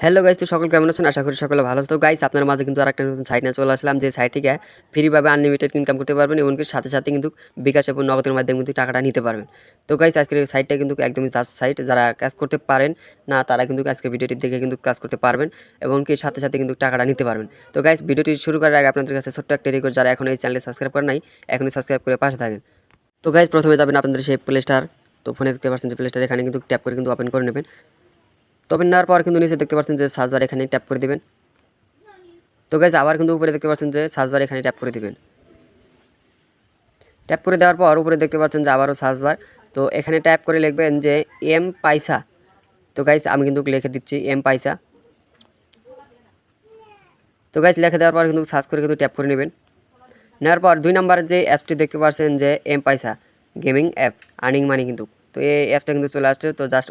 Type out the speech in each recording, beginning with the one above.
Hello guys তো সকল কেমন আছেন? আশা করি সকলে ভালো আছে তো গাইস আপনার মাঝে কিন্তু আরেকটা নতুন সাইট নিয়ে চলে আসলাম, যে সাইট থেকে ফ্রিভাবে আনলিমিটেড ইনকাম করতে পারবেন এমনকি সাথে সাথে কিন্তু বিকাশ এবং নগদের মাধ্যমে কিন্তু টাকাটা নিতে পারবেন। তো গাইস আজকের এই সাইটটা কিন্তু একদমই জাস্ট সাইট যারা কাজ করতে পারেন না, তারা কিন্তু আজকে ভিডিওটি দেখে কিন্তু কাজ করতে পারবেন এবং কি সাথে সাথে কিন্তু টাকাটা নিতে পারবেন। তো গাইস ভিডিওটি শুরু করার আগে আপনাদের কাছে ছোট্ট একটা রিকোয়েস্ট যারা এখন এই চ্যানেলে সাবস্ক্রাইব করেন নাই, এখনই সাবস্ক্রাইব করে পাশে থাকেন। তো গাইস প্রথমে যাবেন আপনাদের সেই প্লে স্টার তো ফোনে দেখতে পাচ্ছেন যে প্লে স্টার এখানে কিন্তু ট্যাপ করে কিন্তু ওপেন করে নেবেন। তো ওপেন নেওয়ার পর কিন্তু নিচে দেখতে পাচ্ছেন যে সার্চবার এখানে ট্যাপ করে দিবেন। তো গাইজ আবার কিন্তু উপরে দেখতে পাচ্ছেন যে সার্চবার এখানে ট্যাপ করে দিবেন। ট্যাপ করে দেওয়ার পর উপরে দেখতে পাচ্ছেন যে আবারও সার্চবার তো এখানে ট্যাপ করে লিখবেন যে এম পাইসা তো গাইজ আমি কিন্তু লিখে দিচ্ছি এম পাইসা তো গাইজ লিখে দেওয়ার পর কিন্তু সার্চ করে কিন্তু ট্যাপ করে নেবেন। নেওয়ার পর দুই নাম্বার যে অ্যাপসটি দেখতে পাচ্ছেন যে M Paisa gaming app earning money কিন্তু। তো এই অ্যাপটা কিন্তু চলে আসছে। তো জাস্ট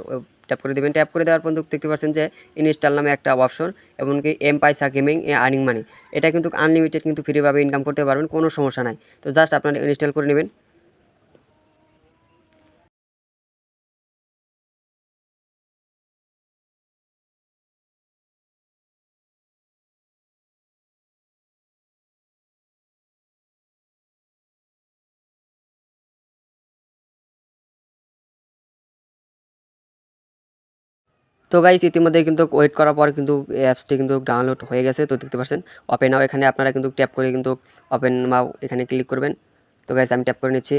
ট্যাপ করে দেবেন। ট্যাপ করে দেওয়ার পর দেখতে পাচ্ছেন যে ইনস্টল নামে একটা অপশন এমনকি এম পাইসা গেমিং এ আর্নিং মানি এটা কিন্তু আনলিমিটেড কিন্তু ফ্রিভাবে ইনকাম করতে পারবেন, কোনো সমস্যা নাই। তো জাস্ট আপনারা ইনস্টল করে নেবেন। তো গাইস ইতিমধ্যে কিন্তু ওয়েট করার পর কিন্তু অ্যাপসটি কিন্তু ডাউনলোড হয়ে গেছে, তো দেখতে পাচ্ছেন ওপেন নাও এখানে আপনারা কিন্তু ট্যাপ করে কিন্তু ওপেন নাও এখানে ক্লিক করবেন। তো গাইস আমি ট্যাপ করে নিচ্ছি।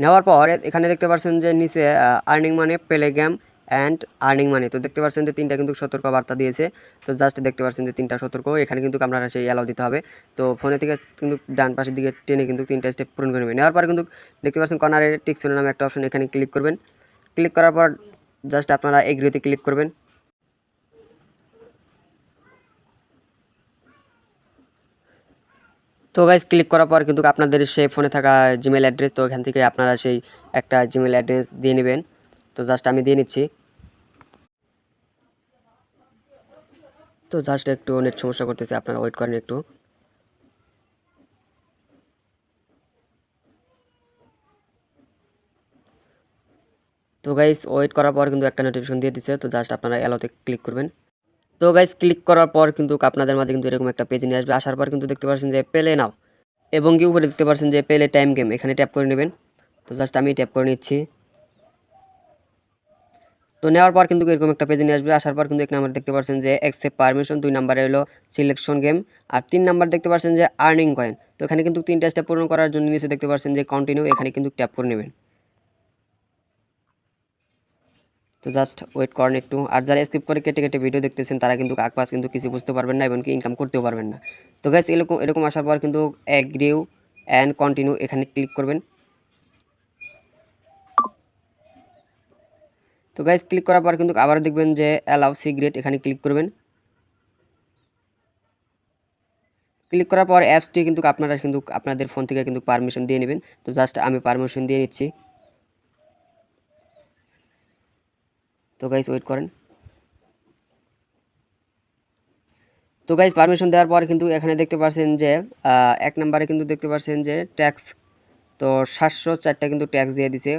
নেওয়ার পর এখানে দেখতে পাচ্ছেন যে নিচে আর্নিং মানে play game and earning money তো দেখতে পাচ্ছেন যে তিনটা কিন্তু সতর্ক বার্তা দিয়েছে। তো জাস্ট দেখতে পাচ্ছেন যে তিনটা সতর্ক। এখানে কিন্তু আপনারা সেই অ্যালাউ দিতে হবে। তো ফোনে থেকে কিন্তু ডান পাশের দিকে টেনে কিন্তু তিনটা স্টেপ পূরণ করে নেবেন। নেওয়ার পর কিন্তু দেখতে পাচ্ছেন কর্নারে টিক্সেল নামে একটা অপশন এখানে ক্লিক করবেন। ক্লিক করার পর জাস্ট আপনারা এগ্রিতে ক্লিক করবেন। তো গাইজ ক্লিক করার পর কিন্তু আপনাদের সেই ফোনে থাকা জিমেল অ্যাড্রেস তো এখান থেকে আপনারা সেই একটা জিমেল অ্যাড্রেস দিয়ে নেবেন। তো জাস্ট আমি দিয়ে নিচ্ছি। তো জাস্ট একটু নেট সমস্যা করতেছে, আপনারা ওয়েট করেন একটু। তো গাইস ওয়েট করার পর কিন্তু একটা নোটিফিকেশন দিয়ে দিচ্ছে তো জাস্ট আপনারা অ্যালোতে ক্লিক করবেন। তো গাইস ক্লিক করার পর কিন্তু আপনাদের মাঝে কিন্তু এরকম একটা পেজ নিয়ে আসবে। আসার পর কিন্তু দেখতে পাচ্ছেন যে পেলে নাও এবং কি উপরে দেখতে পাচ্ছেন যে পেলে টাইম গেম এখানে ট্যাপ করে নেবেন। তো জাস্ট আমি ট্যাপ করে নিচ্ছি। তো নেওয়ার পর কিন্তু এরকম একটা পেজে নিয়ে আসবে। আসার পর কিন্তু এক নাম্বার দেখতে পাচ্ছেন যে অ্যাকসেপ্ট পারমিশন দুই নাম্বারে হলো সিলেকশন গেম আর তিন নাম্বার দেখতে পাচ্ছেন যে আর্নিং কয়েন তো এখানে কিন্তু তিনটা স্টেপ পূরণ করার জন্য নিচে দেখতে পাচ্ছেন যে কন্টিনিউ এখানে কিন্তু ট্যাপ করে নেবেন। তো জাস্ট ওয়েট করেন একটু। আর যারা স্কিপ করে কেটে কেটে ভিডিও দেখতেছেন, তারা কিন্তু আকপাস কিন্তু কিছু বুঝতে পারবেন না, এমনকি ইনকাম করতেও পারবেন না। তো গ্যাস এরকম এরকম আসার পর কিন্তু অ্যাগ্রিউ অ্যান্ড কন্টিনিউ এখানে ক্লিক করবেন। তো গাইজ ক্লিক করার পর কিন্তু আবার দেখবেন যে অ্যালাউ সিগ্রেট এখানে ক্লিক করবেন। ক্লিক করার পর অ্যাপসটি কিন্তু আপনারা কিন্তু আপনাদের ফোন থেকে কিন্তু পারমিশন দিয়ে নেবেন। তো জাস্ট আমি পারমিশন দিয়ে নিচ্ছি। তো গাইজ ওয়েট করেন। তো গাইজ পারমিশন দেওয়ার পর কিন্তু এখানে দেখতে পাচ্ছেন যে এক নম্বরে কিন্তু দেখতে পাচ্ছেন যে ট্যাক্স তো সাতশো চারটা কিন্তু ট্যাক্স দিয়ে দিছে।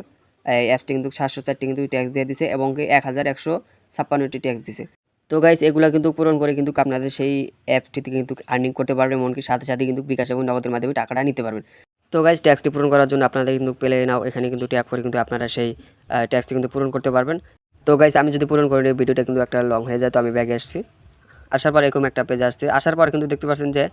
এই অ্যাপসটি কিন্তু সাতশো চারটি কিন্তু ট্যাক্স দিয়ে দিছে এবং এক হাজার একশো ছাপ্পান্নটি ট্যাক্স দিছে। তো গাইস এগুলো কিন্তু পূরণ করে কিন্তু আপনাদের সেই অ্যাপসটি থেকে কিন্তু আর্নিং করতে পারবেন, এমনকি সাথে সাথে কিন্তু বিকাশ এবং নগদের মাধ্যমে টাকাটা নিতে পারবেন। তো গাইস ট্যাক্সটি পূরণ করার জন্য আপনাদের কিন্তু পেলে নাও এখানে কিন্তু ট্যাপ করে কিন্তু আপনারা সেই ট্যাক্সটি কিন্তু পূরণ করতে পারবেন। তো গাইস আমি যদি পূরণ করে নিই, ভিডিওটা কিন্তু একটা লং হয়ে যায়, তো আমি ব্যাগে আসছি। আসার পর এরকম একটা পেজ আসছে। আসার পর কিন্তু দেখতে পাচ্ছেন যে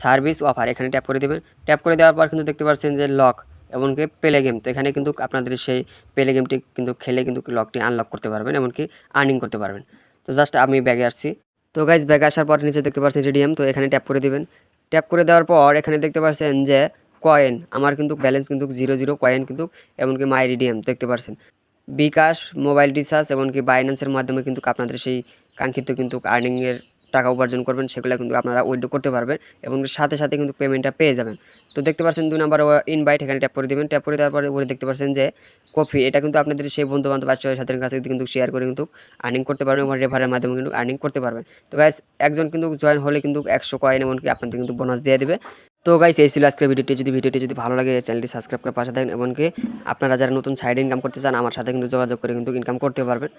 সার্ভিস অফার এখানে ট্যাপ করে দেবেন। ট্যাপ করে দেওয়ার পর কিন্তু দেখতে পাচ্ছেন যে লক এমনকি পেলে গেম তো এখানে কিন্তু আপনাদের সেই পেলে গেমটি কিন্তু খেলে কিন্তু লকটি আনলক করতে পারবেন, এমনকি আর্নিং করতে পারবেন। তো জাস্ট আমি ব্যাগে আসছি। তো গাইজ ব্যাগে আসার পর নিচে দেখতে পাচ্ছেন রেডিএম তো এখানে ট্যাপ করে দেবেন। ট্যাপ করে দেওয়ার পর এখানে দেখতে পাচ্ছেন যে কয়েন আমার কিন্তু ব্যালেন্স কিন্তু জিরো জিরো কয়েন কিন্তু এমনকি মাই রিডিএম দেখতে পাচ্ছেন বিকাশ মোবাইল রিচার্জ এমনকি বাইন্যান্সের মাধ্যমে কিন্তু আপনাদের সেই কাঙ্ক্ষিত কিন্তু আর্নিংয়ের টাকা উপার্জন করবেন, সেগুলো কিন্তু আপনারা উইড্রো করতে পারবেন এবং সাথে সাথে কিন্তু পেমেন্টটা পেয়ে যাবেন। তো দেখতে পাচ্ছেন দুই নাম্বার ইনভাইট এখানে ট্যাপ করে দেবেন। ট্যাপ করে দেওয়ার পরে দেখতে পাচ্ছেন যে কফি এটা কিন্তু আপনাদের সেই বন্ধু বান্ধব আত্মীয় সাথে কাছে কিন্তু শেয়ার করে কিন্তু আর্নিং করতে পারবেন এবং রেফারের মাধ্যমে কিন্তু আর্নিং করতে পারবেন। তো গাইস একজন কিন্তু জয়েন হলে কিন্তু একশো কয়েন এমনকি আপনাদের কিন্তু বোনাস দিয়ে দেবে। তো গাইস এই ছিল আজকের ভিডিওটি। যদি ভিডিওটি যদি ভালো লাগে চ্যানেলটি সাবস্ক্রাইব করে পাশে থাকেন। এমনকি আপনারা যারা নতুন সাইড ইনকাম করতে চান, আমার সাথে কিন্তু যোগাযোগ করে কিন্তু ইনকাম করতে পারবেন।